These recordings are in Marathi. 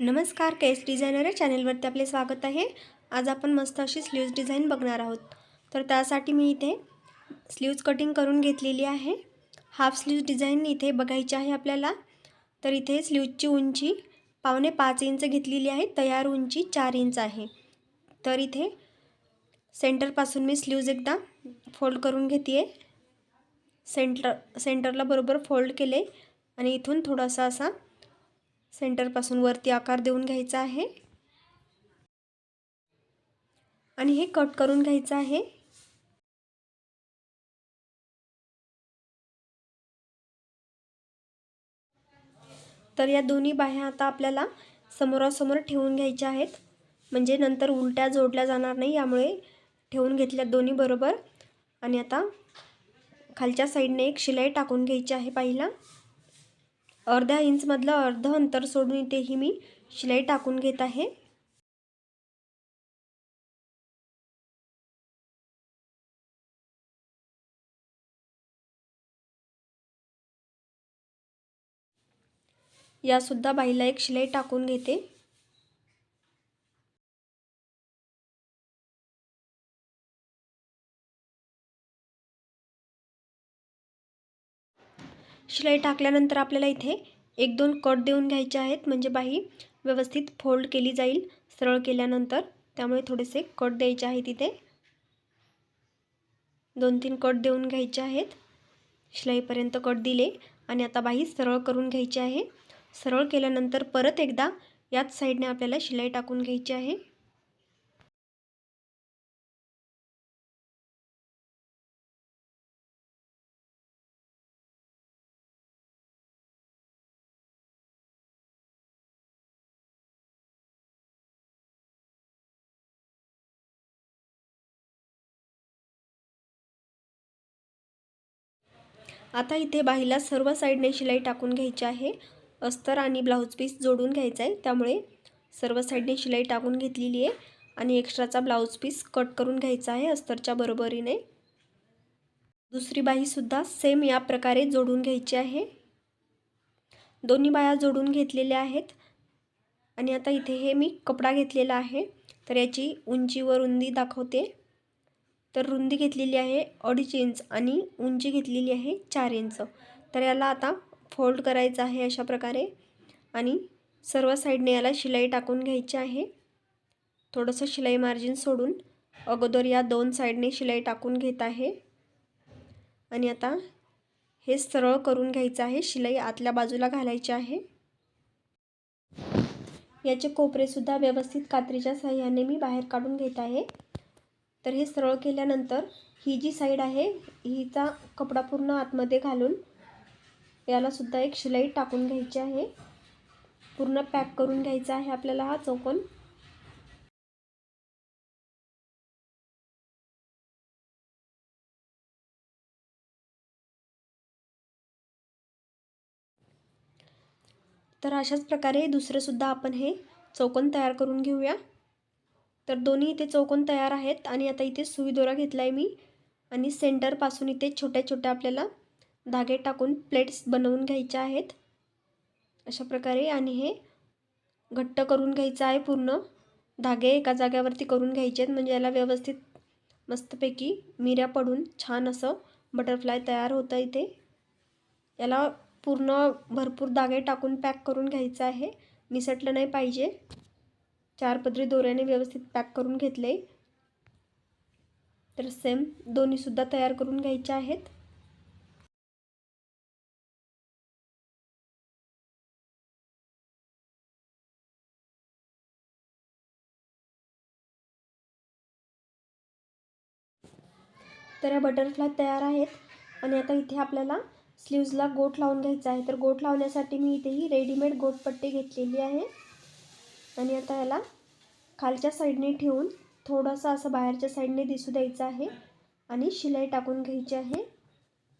नमस्कार केस डिझायनर या चॅनलवरती आपले स्वागत आहे. आज आपण मस्त अशी स्लीव्ज डिझाईन बघणार आहोत. तर त्यासाठी मी इथे स्लीव्ज कटिंग करून घेतलेली आहे. हाफ स्लीव्ज डिझाईन इथे बघायची आहे आपल्याला. तर इथे स्लीव्जची उंची पावणे पाच इंच घेतलेली आहे तयार उंची चार इंच आहे. तर इथे सेंटरपासून मी स्लीव्ज एकदा फोल्ड करून घेते आहे सेंटर सेंटरला बरोबर फोल्ड केले आणि इथून थोडासा असा सेंटरपासून वरती आकार देऊन घ्यायचा आहे. आणि हे कट करून घ्यायचं आहे. तर या दोन्ही बाह्या आता आपल्याला समोरासमोर ठेवून घ्यायच्या आहेत. म्हणजे नंतर उलट्या जोडल्या जाणार नाही यामुळे ठेवून घेतल्या दोन्ही बरोबर. आणि आता खालच्या साईडने एक शिलाई टाकून घ्यायची आहे पहिला. अर्ध्या इंचमधलं अर्ध अंतर सोडून इथेही मी शिलाई टाकून घेत आहे. यासुद्धा बाईला एक शिलाई टाकून घेते. शिलाई टाकल्यानंतर आपल्याला इथे एक दोन कट देऊन घ्यायचे आहेत. म्हणजे बाही व्यवस्थित फोल्ड केली जाईल सरळ केल्यानंतर. त्यामुळे थोडेसे कट द्यायचे आहेत इथे. दोन तीन कट देऊन घ्यायचे आहेत. शिलाईपर्यंत कट दिले. आणि आता बाही सरळ करून घ्यायची आहे. सरळ केल्यानंतर परत एकदा याच साईडने आपल्याला शिलाई टाकून घ्यायची आहे. आता इथे बाहीला सर्व साईडने शिलाई टाकून घ्यायची आहे. अस्तर आणि ब्लाऊज पीस जोडून घ्यायचा आहे. त्यामुळे सर्व साईडने शिलाई टाकून घेतलेली आहे. आणि एक्स्ट्राचा ब्लाऊज पीस कट करून घ्यायचा आहे अस्तरच्या बरोबरीने. दुसरी बाहीसुद्धा सेम या प्रकारे जोडून घ्यायची आहे. दोन्ही बाया जोडून घेतलेल्या आहेत. आणि आता इथे हे मी कपडा घेतलेला आहे. तर याची उंची व रुंदी दाखवते. तर रुंदी घेतलेली आहे अडीच इंच आणि उंची घेतलेली आहे चार इंच. तर याला आता फोल्ड करायचं आहे अशा प्रकारे आणि सर्व साईडने याला शिलाई टाकून घ्यायची आहे. थोडंसं शिलाई मार्जिन सोडून अगोदर या दोन साईडने शिलाई टाकून घेत आहे. आणि आता हे सरळ करून घ्यायचं आहे शिलाई आतल्या बाजूला घालायची आहे. याचे कोपरेसुद्धा व्यवस्थित कात्रीच्या साह्याने मी बाहेर काढून घेत आहे. तर हे सरळ केल्यानंतर ही जी साईड आहे हिचा कपडा पूर्ण आतमध्ये घालून यालासुद्धा एक शिलाई टाकून घ्यायची आहे. पूर्ण पॅक करून घ्यायचा आहे आपल्याला हा चौकोन. तर अशाच प्रकारे दुसरंसुद्धा आपण हे चौकोन तयार करून घेऊया. तर दोन्ही इथे चौकोन तयार आहेत आणि आता इथे सुई दोरा घेतला आहे मी. आणि सेंटरपासून इथे छोट्या छोट्या आपल्याला धागे टाकून प्लेट्स बनवून घ्यायच्या आहेत. अशा प्रकारे आणि हे घट्ट करून घ्यायचं आहे पूर्ण. धागे एका जाग्यावरती करून घ्यायचे आहेत. म्हणजे याला व्यवस्थित मस्तपैकी मिऱ्या पडून छान असं बटरफ्लाय तयार होतं इथे. याला पूर्ण भरपूर धागे टाकून पॅक करून घ्यायचं आहे. निसटलं नाही पाहिजे. चार पदरी दोऱ्याने व्यवस्थित पॅक करून घेतले. तर सेम दोन्हीसुद्धा तयार करून घ्यायचे आहेत. तर या बटरफ्लाय तयार आहेत. आणि आता इथे आपल्याला स्लीव्जला गोट लावून घ्यायचा आहे. तर गोट लावण्यासाठी मी इथेही रेडीमेड गोटपट्टी घेतलेली आहे. आणि आता याला खालच्या साईडने ठेवून थोडंसं असं बाहेरच्या साईडने दिसू द्यायचं आहे. आणि शिलाई टाकून घ्यायची आहे.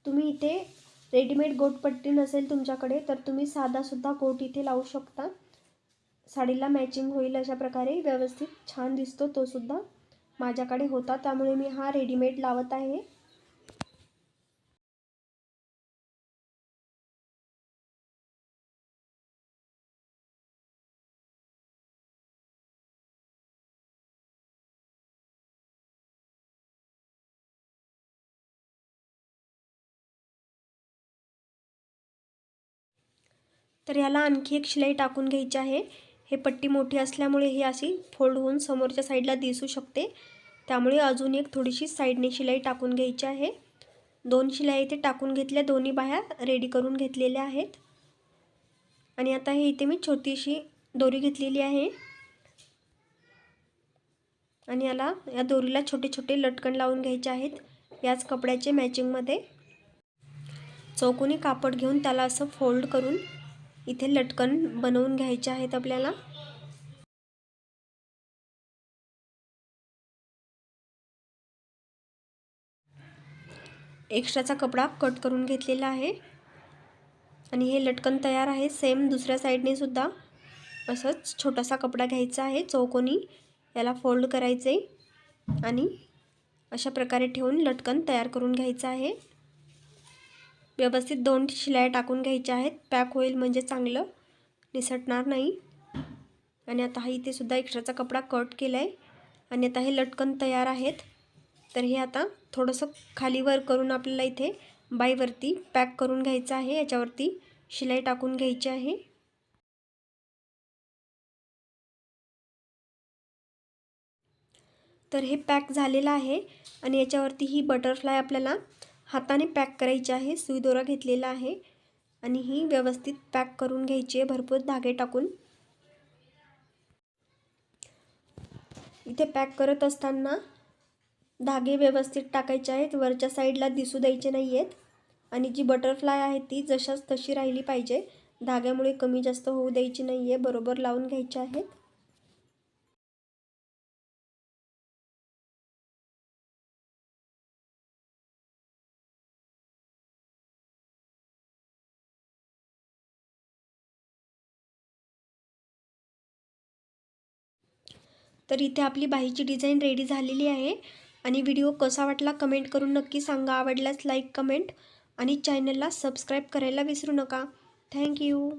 तुम्ही इथे रेडीमेड गोटपट्टी नसेल तुमच्याकडे तर तुम्ही साधासुद्धा गोट इथे लावू शकता. साडीला मॅचिंग होईल अशा प्रकारे. व्यवस्थित छान दिसतो तोसुद्धा माझ्याकडे होता त्यामुळे मी हा रेडीमेड लावत आहे. तर याला आणखी एक शिलाई टाकून घ्यायची आहे. हे पट्टी मोठी असल्यामुळे ही अशी फोल्ड होऊन समोरच्या साईडला दिसू शकते. त्यामुळे अजून एक थोडीशी साईडने शिलाई टाकून घ्यायची आहे. दोन शिलाई इथे टाकून घेतल्या दोन्ही बाह्या रेडी करून घेतलेल्या आहेत. आणि आता हे इथे मी छोटीशी दोरी घेतलेली आहे. आणि याला या दोरीला छोटे छोटे लटकन लावून घ्यायचे आहेत याच कपड्याचे मॅचिंगमध्ये चौकोनी कापड घेऊन त्याला असं फोल्ड करून इथे लटकन बनवून घ्यायचे आहेत आपल्याला. एक्स्ट्राचा कपडा कट करून घेतलेला आहे. आणि हे लटकन तयार आहे. सेम दुसऱ्या साईडने सुद्धा असंच छोटासा कपडा घ्यायचा आहे. चौकोनी याला फोल्ड करायचे. आणि अशा प्रकारे ठेवून लटकन तयार करून घ्यायचं आहे. व्यवस्थित दोन शिलाया टाकून घ्यायच्या आहेत. पॅक होईल म्हणजे चांगलं. निसटणार नाही. आणि आता हा इथे सुद्धा एक्स्ट्राचा कपडा कट केला आहे आणि आता हे लटकन तयार आहेत. तर हे आता थोडंसं खालीवर करून आपल्याला इथे बाईवरती पॅक करून घ्यायचं आहे. याच्यावरती शिलाई टाकून घ्यायची आहे. तर हे पॅक झालेलं आहे. आणि याच्यावरती ही बटरफ्लाय आपल्याला हाताने पॅक करायची आहे. सुई दोरा घेतलेला आहे. आणि ही व्यवस्थित पॅक करून घ्यायची आहे. भरपूर धागे टाकून. इथे पॅक करत असताना धागे व्यवस्थित टाकायचे आहेत. वरच्या साईडला दिसू द्यायचे नाही आहेत आणि जी बटरफ्लाय आहे ती जशाच तशी राहिली पाहिजे. धाग्यामुळे कमी जास्त होऊ द्यायची नाही आहे बरोबर लावून घ्यायचे आहेत. तर इथे आपली बाहीची डिझाईन रेडी झालेली आहे. आणि व्हिडिओ कसा वाटला कमेंट करून नक्की सांगा. आवडल्यास लाईक कमेंट आणि चॅनलला सबस्क्राईब करायला विसरू नका. थँक्यू